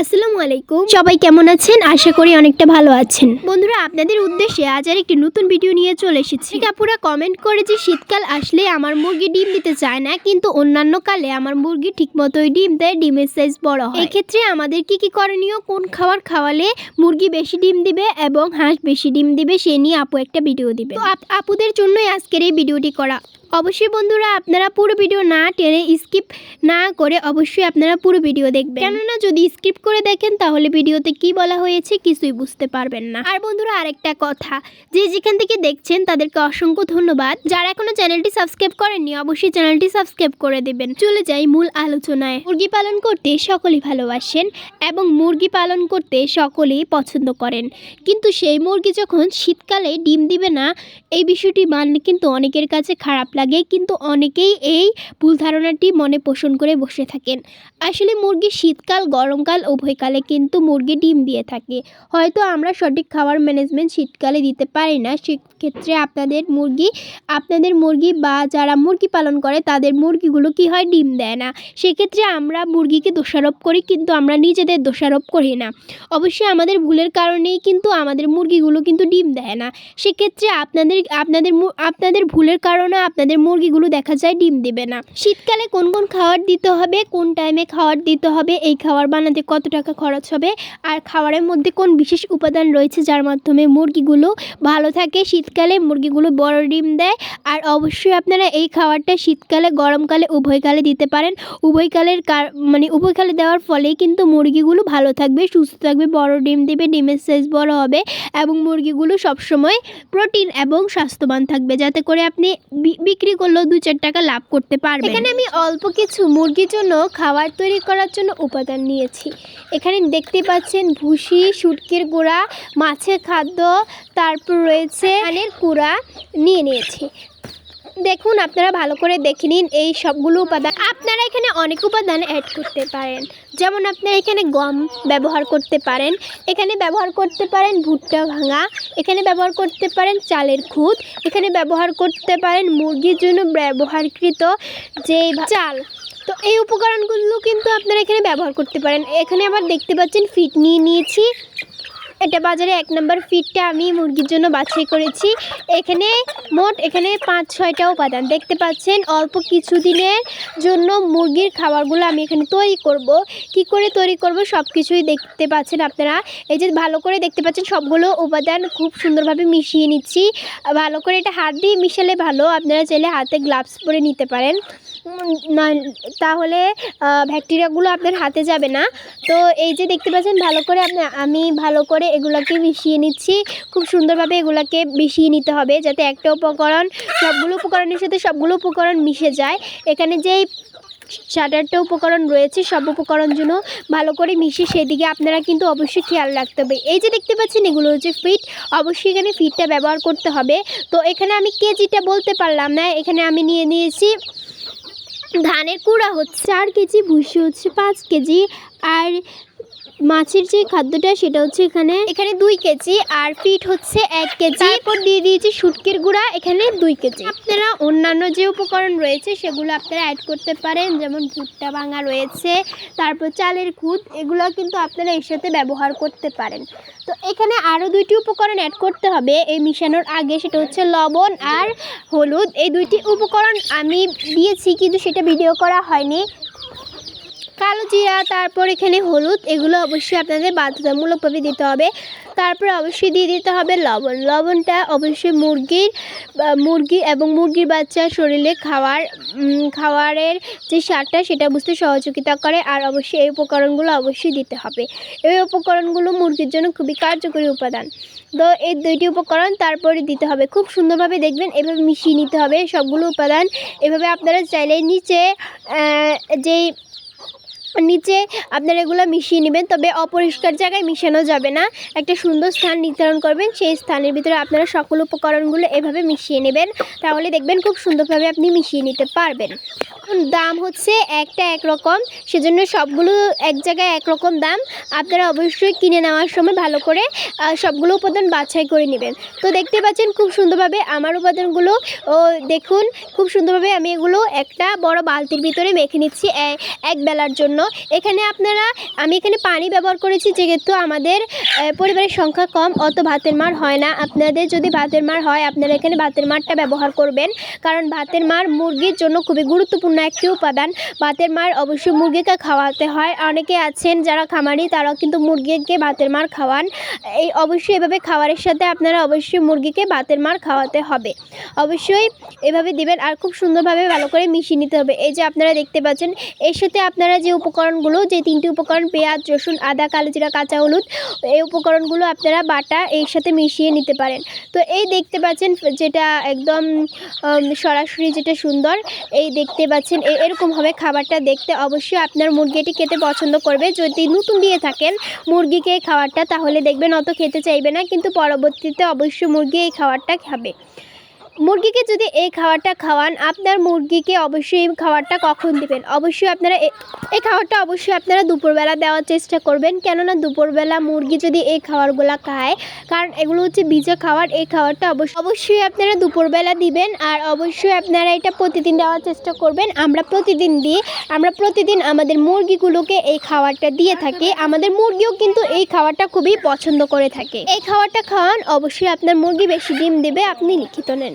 আসসালামু আলাইকুম। সবাই কেমন আছেন? আশা করি অনেকটা ভালো আছেন। বন্ধুরা আপনাদের উদ্দেশ্যে আজ আর একটি নতুন ভিডিও নিয়ে চলে এসেছি। কাপুরা কমেন্ট করে যে শীতকাল আসলে আমার মুরগি ডিম দিতে চায় না কিন্তু অন্যান্য কালে আমার মুরগি ঠিক মতোই ডিম দেয় ডিমের সাইজ বড় হয়। এক্ষেত্রে আমাদের কি কি করণীয় কোন খাবার খাওয়ালে মুরগি বেশি ডিম দিবে এবং হাঁস বেশি ডিম দিবে সে নিয়ে আপু একটা ভিডিও দিবে। তো আপুদের জন্যই আজকের এই ভিডিওটি করা। অবশ্যই বন্ধুরা আপনারা পুরো ভিডিও না টেনে স্কিপ না করে অবশ্যই আপনারা পুরো ভিডিও দেখবেন। কেননা যদি স্কিপ করে দেখেন, তাহলে ভিডিওতে কি বলা হয়েছে কিছুই বুঝতে পারবেন না। আর বন্ধুরা আরেকটা কথা, যে যেখান থেকে দেখছেন, তাদেরকে অসংখ্য ধন্যবাদ। যারা এখনও চ্যানেলটি সাবস্ক্রাইব করেননি, অবশ্যই চ্যানেলটি সাবস্ক্রাইব করে দেবেন। চলে যাই মূল আলোচনায়। মুরগি পালন করতে সকলেই ভালোবাসেন এবং মুরগি পালন করতে সকলেই পছন্দ করেন। কিন্তু সেই মুরগি যখন শীতকালে ডিম দিবে না, এই বিষয়টি মানলে কিন্তু অনেকের কাছে খারাপ লাগে, কিন্তু অনেকেই এই ভুল ধারণাটি মনে পোষণ করে বসে থাকেন। আসলে মুরগি শীতকাল, গরমকাল উভয়কালে কিন্তু মুরগি ডিম দিয়ে থাকে। হয়তো আমরা সঠিক খাবার ম্যানেজমেন্ট শীতকালে দিতে পারি না, সেক্ষেত্রে আপনাদের মুরগি আপনাদের মুরগি বা যারা মুরগি পালন করে, তাদের মুরগিগুলো কি হয় ডিম দেয় না। সেক্ষেত্রে আমরা মুরগিকে দোষারোপ করি, কিন্তু আমরা নিজেদের দোষারোপ করি না। অবশ্যই আমাদের ভুলের কারণেই কিন্তু আমাদের মুরগিগুলো কিন্তু ডিম দেয় না। সেক্ষেত্রে আপনাদের আপনাদের আপনাদের ভুলের কারণে আপনাদের মুরগিগুলো দেখা যায় ডিম দেবে না। শীতকালে কোন কোন খাবার দিতে হবে, কোন টাইমে খাবার দিতে হবে, এই খাবার বানাতে কত টাকা খরচ হবে, আর খাবারের মধ্যে কোন বিশেষ উপাদান রয়েছে যার মাধ্যমে মুরগিগুলো ভালো থাকে, শীতকালে মুরগিগুলো বড় ডিম দেয়, আর অবশ্যই আপনারা এই খাবারটা শীতকালে, গরমকালে, উভয়কালে দিতে পারেন। উভয়কালের কার- মানে উভয়কালে দেওয়ার ফলেই কিন্তু মুরগিগুলো ভালো থাকবে, সুস্থ থাকবে, বড় ডিম দেবে, ডিমের সাইজ বড় হবে, এবং মুরগিগুলো সবসময় প্রোটিন এবং স্বাস্থ্যবান থাকবে। যাতে করে আপনি বিক্রি করলেও দু চার টাকা লাভ করতে পারবে। এখানে আমি অল্প কিছু মুরগির জন্য খাবার তৈরি করার জন্য উপাদান নিয়েছি। এখানে দেখতে পাচ্ছেন ভুসি শুটকির গুঁড়া মাছের খাদ্য তারপর রয়েছে ধানের কুড়া নিয়ে নিয়েছি। দেখুন, আপনারা ভালো করে দেখে নিন এই সবগুলো উপাদান। আপনারা এখানে অনেক উপাদান অ্যাড করতে পারেন। যেমন আপনারা এখানে গম ব্যবহার করতে পারেন, এখানে ব্যবহার করতে পারেন ভুট্টা ভাঙা, এখানে ব্যবহার করতে পারেন চালের খুদ এখানে ব্যবহার করতে পারেন মুরগির জন্য ব্যবহারকৃত যে চাল। তো এই উপকরণগুলো কিন্তু আপনারা এখানে ব্যবহার করতে পারেন। এখানে আবার দেখতে পাচ্ছেন ফিট নিয়ে নিয়েছি। এটা বাজারে এক নম্বর ফিটটা আমি মুরগির জন্য বাছাই করেছি। এখানে মোট এখানে পাঁচ, ছয়টা উপাদান। দেখতে পাচ্ছেন, অল্প কিছু দিনের জন্য মুরগির খাবারগুলো আমি এখানে তৈরি করব। কি করে তৈরি করব সব কিছুই দেখতে পাচ্ছেন আপনারা। এই যে ভালো করে দেখতে পাচ্ছেন, সবগুলো উপাদান খুব সুন্দরভাবে মিশিয়ে নিচ্ছি। ভালো করে এটা হাত দিয়ে মিশালে ভালো। আপনারা চাইলে হাতে গ্লাভস পরে নিতে পারেন। তাহলে আহ, ব্যাকটেরিয়াগুলো আপনার হাতে যাবে না। তো এই যে দেখতে পাচ্ছেন ভালো করে আমি ভালো করে এগুলোকে মিশিয়ে নিচ্ছি। খুব সুন্দরভাবে এগুলোকে মিশিয়ে নিতে হবে যাতে একটা উপকরণ সবগুলো উপকরণের সাথে সবগুলো উপকরণ মিশে যায়। এখানে যেই সাত উপকরণ রয়েছে সব উপকরণ জন্য ভালো করে মিশিয়ে সেদিকে আপনারা কিন্তু অবশ্যই খেয়াল রাখতে হবে। এই যে দেখতে পাচ্ছেন এগুলো হচ্ছে ফিট। অবশ্যই এখানে ফিটটা ব্যবহার করতে হবে। তো এখানে আমি কেজিটা বলতে পারলাম না এখানে আমি নিয়ে নিয়েছি ধানের কুড়া হচ্ছে চার কেজি ভুসি হচ্ছে পাঁচ কেজি আর মাছের যে খাদ্যটা সেটা হচ্ছে এখানে এখানে দুই কেজি আর ফিট হচ্ছে এক কেজি। তারপর দিয়ে দিয়েছি শুটকির গুঁড়া এখানে দুই কেজি। আপনারা অন্যান্য যে উপকরণ রয়েছে সেগুলো আপনারা অ্যাড করতে পারেন যেমন ভুট্টা ভাঙা রয়েছে তারপর চালের খুদ এগুলো কিন্তু আপনারা এর সাথে ব্যবহার করতে পারেন। তো এখানে আরও দুইটি উপকরণ অ্যাড করতে হবে এই মিশানোর আগে সেটা হচ্ছে লবণ আর হলুদ। এই দুইটি উপকরণ আমি দিয়েছি কিন্তু সেটা ভিডিও করা হয়নি। কালো জিরা, তারপর এখানে হলুদ, এগুলো অবশ্যই আপনাদের বাধ্যতামূলকভাবে দিতে হবে। তারপর অবশ্যই দিয়ে দিতে হবে লবণ। লবণটা অবশ্যই মুরগির মুরগি এবং মুরগির বাচ্চার শরীরে খাওয়ার খাওয়ারের যে সারটা সেটা বুঝতে সহযোগিতা করে। আর অবশ্যই এই উপকরণগুলো অবশ্যই দিতে হবে। এই উপকরণগুলো মুরগির জন্য খুবই কার্যকরী উপাদান। তো এই দুইটি উপকরণ তারপরে দিতে হবে। খুব সুন্দরভাবে দেখবেন, এভাবে মিশিয়ে নিতে হবে সবগুলো উপাদান। এভাবে আপনারা চাইলে নিচে যেই নিচে আপনারা এগুলো মিশিয়ে নেবেন, তবে অপরিষ্কার জায়গায় মিশানো যাবে না। একটা সুন্দর স্থান নির্ধারণ করবেন, সেই স্থানের ভিতরে আপনারা সকল উপকরণগুলো এভাবে মিশিয়ে নেবেন, তাহলে দেখবেন খুব সুন্দরভাবে আপনি মিশিয়ে নিতে পারবেন। দাম হচ্ছে একটা একরকম সেজন্য সবগুলো এক জায়গায় একরকম দাম। আপনারা অবশ্যই কিনে নেওয়ার সময় ভালো করে সবগুলো উপাদান বাছাই করে নেবেন। তো দেখতে পাচ্ছেন খুব সুন্দরভাবে আমার উপাদানগুলো, ও, দেখুন, খুব সুন্দরভাবে আমি এগুলো একটা বড় বালতির ভিতরে মেখে নিচ্ছি এক বেলার জন্য। এখানে আপনারা, আমি এখানে পানি ব্যবহার করেছি, যেহেতু আমাদের পরিবারের সংখ্যা কম, অত ভাতের মার হয় না। আপনাদের যদি ভাতের মার হয়, আপনারা এখানে ভাতের মারটা ব্যবহার করবেন। কারণ ভাতের মার মুরগির জন্য খুবই গুরুত্বপূর্ণ একটি উপাদান। ভাতের মার অবশ্যই মুরগিকে খাওয়াতে হয়। অনেকে আছেন যারা খামারি, তারাও কিন্তু মুরগিকে ভাতের মার খাওয়ান। এই অবশ্যই এভাবে খাবারের সাথে আপনারা অবশ্যই মুরগিকে ভাতের মার খাওয়াতে হবে। অবশ্যই এভাবে দিবেন আর খুব সুন্দরভাবে ভালো করে মিশিয়ে নিতে হবে। এই যে আপনারা দেখতে পাচ্ছেন, এর সাথে আপনারা যে উপকরণগুলো, যে তিনটি উপকরণ, পেঁয়াজ, রসুন, আদা কালো জিরা কাঁচা হলুদ, এই উপকরণগুলো আপনারা বাটা এর সাথে মিশিয়ে নিতে পারেন। তো এই দেখতে পাচ্ছেন যেটা একদম সরাসরি যেটা সুন্দর, এই দেখতে পাচ্ছেন এরকম হবে খাবারটা দেখতে অবশ্যই আপনার মুরগি এটি খেতে পছন্দ করবে। যদি নতুন দিয়ে থাকেন মুরগিকে এই খাবারটা, তাহলে দেখবেন অত খেতে চাইবে না, কিন্তু পরবর্তীতে অবশ্যই মুরগি এই খাবারটা খাবে। মুরগিকে যদি এই খাবারটা খাওয়ান, আপনার মুরগিকে অবশ্যই এই খাবারটা কখন দেবেন? অবশ্যই আপনারা এই খাবারটা অবশ্যই আপনারা দুপুরবেলা দেওয়ার চেষ্টা করবেন। কেননা দুপুরবেলা মুরগি যদি এই খাবারগুলো খায়, কারণ এগুলো হচ্ছে ভিজা খাবার এই খাবারটা অবশ্যই অবশ্যই আপনারা দুপুরবেলা দিবেন আর অবশ্যই আপনারা এটা প্রতিদিন দেওয়ার চেষ্টা করবেন। আমরা প্রতিদিন দিই, আমরা প্রতিদিন আমাদের মুরগিগুলোকে এই খাবারটা দিয়ে থাকি। আমাদের মুরগিও কিন্তু এই খাবারটা খুবই পছন্দ করে থাকে। এই খাবারটা খাওয়ান, অবশ্যই আপনার মুরগি বেশি ডিম দেবে, আপনি লিখিত নেন।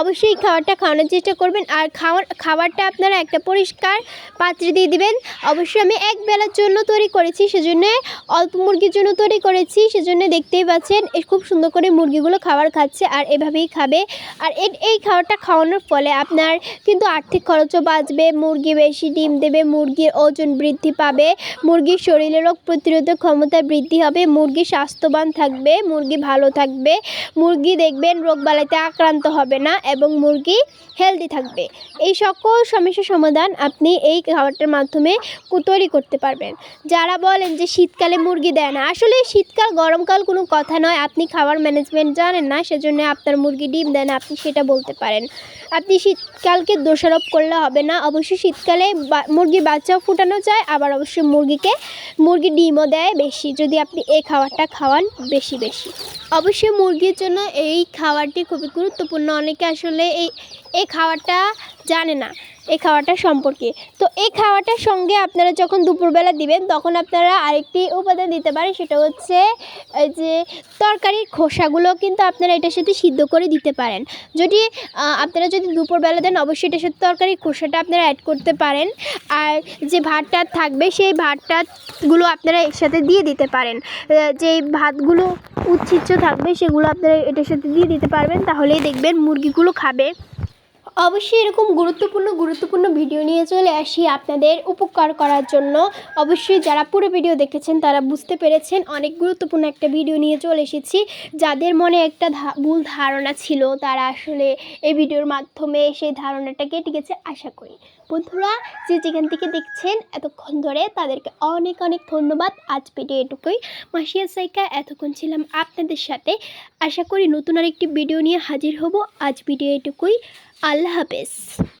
অবশ্যই খাবারটা খাওয়ানোর চেষ্টা করবেন। আর খাওয়ার, খাবারটা আপনারা একটা পরিষ্কার পাত্রে দিয়ে দিবেন। অবশ্যই আমি এক বেলার জন্য তৈরি করেছি, সেজন্য অল্প মুরগির জন্য তৈরি করেছি, সেজন্য দেখতেই পাচ্ছেন খুব সুন্দর করে মুরগিগুলো খাবার খাচ্ছে আর এভাবেই খাবে। আর এই খাবারটা খাওয়ানোর ফলে আপনার কিন্তু আর্থিক খরচও বাঁচবে, মুরগি বেশি ডিম দেবে, মুরগির ওজন বৃদ্ধি পাবে, মুরগির শরীরে রোগ প্রতিরোধক ক্ষমতা বৃদ্ধি হবে, মুরগি স্বাস্থ্যবান থাকবে, মুরগি ভালো থাকবে, মুরগি দেখবেন রোগবালাইতে আক্রান্ত হবে না। এবং মুরগি হেলদি থাকবে। এই সকল সমস্যার সমাধান আপনি এই খাবারটার মাধ্যমে তৈরি করতে পারবেন। যারা বলেন যে শীতকালে মুরগি দেয় না, আসলে শীতকাল, গরমকাল কোনো কথা নয়। আপনি খাবার ম্যানেজমেন্ট জানেন না, সেজন্য আপনার মুরগি ডিম দেন আপনি সেটা বলতে পারেন। আপনি শীতকালকে দোষারোপ করলে হবে না। অবশ্যই শীতকালে মুরগি বাচ্চাও ফুটানো যায়, আবার অবশ্যই মুরগিকে, মুরগি ডিমও দেয় বেশি, যদি আপনি এই খাবারটা খাওয়ান বেশি বেশি। অবশ্যই মুরগির জন্য এই খাবারটি খুবই গুরুত্বপূর্ণ। অনেকে আসলে এই এই খাবারটা জানে না, এই খাবারটা সম্পর্কে। তো এই খাবারটার সঙ্গে আপনারা যখন দুপুরবেলা দিবেন, তখন আপনারা আরেকটি উপাদান দিতে পারেন, সেটা হচ্ছে যে তরকারির খোসাগুলো কিন্তু আপনারা এটার সাথে সিদ্ধ করে দিতে পারেন। যদি আপনারা যদি দুপুরবেলা দেন, অবশ্যই এটার সাথে তরকারির খোসাটা আপনারা অ্যাড করতে পারেন। আর যে ভাতটা থাকবে, সেই ভাতটাগুলো আপনারা এর সাথে দিয়ে দিতে পারেন। যে ভাতগুলো উচ্ছিচ্ছ থাকবে সেগুলো আপনারা এটার সাথে দিয়ে দিতে পারবেন। তাহলেই দেখবেন মুরগিগুলো খাবে। অবশ্যই এরকম গুরুত্বপূর্ণ গুরুত্বপূর্ণ ভিডিও নিয়ে চলে আসি আপনাদের উপকার করার জন্য। অবশ্যই যারা পুরো ভিডিও দেখেছেন, তারা বুঝতে পেরেছেন অনেক গুরুত্বপূর্ণ একটা ভিডিও নিয়ে চলে এসেছি। যাদের মনে একটা ভুল ধারণা ছিল, তারা আসলে এই ভিডিওর মাধ্যমে সেই ধারণাটা কেটে গেছে, আশা করি। বন্ধুরা, যে যেখান থেকে দেখছেন, এতক্ষণ ধরে তাদেরকে অনেক অনেক ধন্যবাদ। আজ ভিডিও এটুকুই। মাসিয়া সাইকা, এতক্ষণ ছিলাম আপনাদের সাথে। আশা করি নতুন আরেকটি ভিডিও নিয়ে হাজির হব। আজ ভিডিও এটুকুই। আল্লাহ হাফেজ।